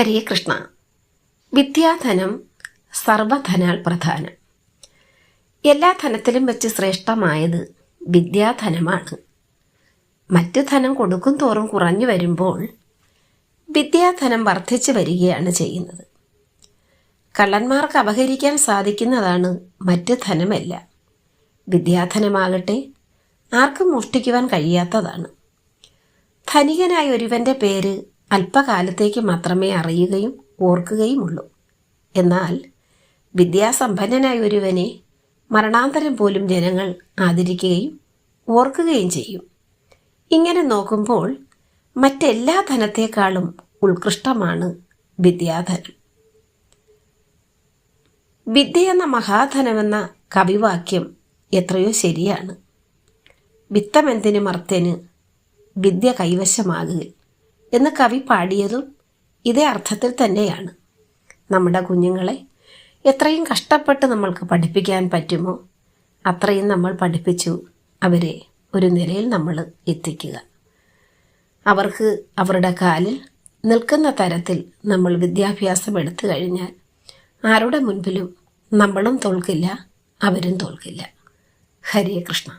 ഹരേ കൃഷ്ണ വിദ്യാധനം സർവധനാൽ പ്രധാനം. എല്ലാ ധനത്തിലും വെച്ച് ശ്രേഷ്ഠമായത് വിദ്യാധനമാണ്. മറ്റു ധനം കൊടുക്കും തോറും കുറഞ്ഞു വരുമ്പോൾ വിദ്യാധനം വർദ്ധിച്ചു വരികയാണ് ചെയ്യുന്നത്. കള്ളന്മാർക്ക് അപഹരിക്കാൻ സാധിക്കുന്നതാണ് മറ്റ് ധനമല്ല. വിദ്യാധനമാകട്ടെ ആർക്കും മോഷ്ടിക്കുവാൻ കഴിയാത്തതാണ്. ധനികനായ ഒരുവന്റെ പേര് അല്പകാലത്തേക്ക് മാത്രമേ അറിയുകയും ഓർക്കുകയുമുള്ളൂ. എന്നാൽ വിദ്യാസമ്പന്നനായ ഒരുവനെ മരണാന്തരം പോലും ജനങ്ങൾ ആദരിക്കുകയും ഓർക്കുകയും ചെയ്യും. ഇങ്ങനെ നോക്കുമ്പോൾ മറ്റെല്ലാ ധനത്തെക്കാളും ഉത്കൃഷ്ടമാണ് വിദ്യാധനം വിദ്യ എന്ന മഹാധനമെന്ന കവിവാക്യം എത്രയോ ശരിയാണ്. വിത്തമെന്തിന് മർത്തന് വിദ്യ കൈവശമാകുക എന്ന് കവി പാടിയതും ഇതേ അർത്ഥത്തിൽ തന്നെയാണ്. നമ്മുടെ കുഞ്ഞുങ്ങളെ എത്രയും കഷ്ടപ്പെട്ട് നമ്മൾക്ക് പഠിപ്പിക്കാൻ പറ്റുമോ അത്രയും നമ്മൾ പഠിപ്പിച്ചു അവരെ ഒരു നിലയിൽ നമ്മൾ എത്തിക്കുക. അവർക്ക് അവരുടെ കാലിൽ നിൽക്കുന്ന തരത്തിൽ നമ്മൾ വിദ്യാഭ്യാസം എടുത്തു കഴിഞ്ഞാൽ ആരുടെ മുൻപിലും നമ്മളും തോൽക്കില്ല അവരും തോൽക്കില്ല. ഹരേ കൃഷ്ണ.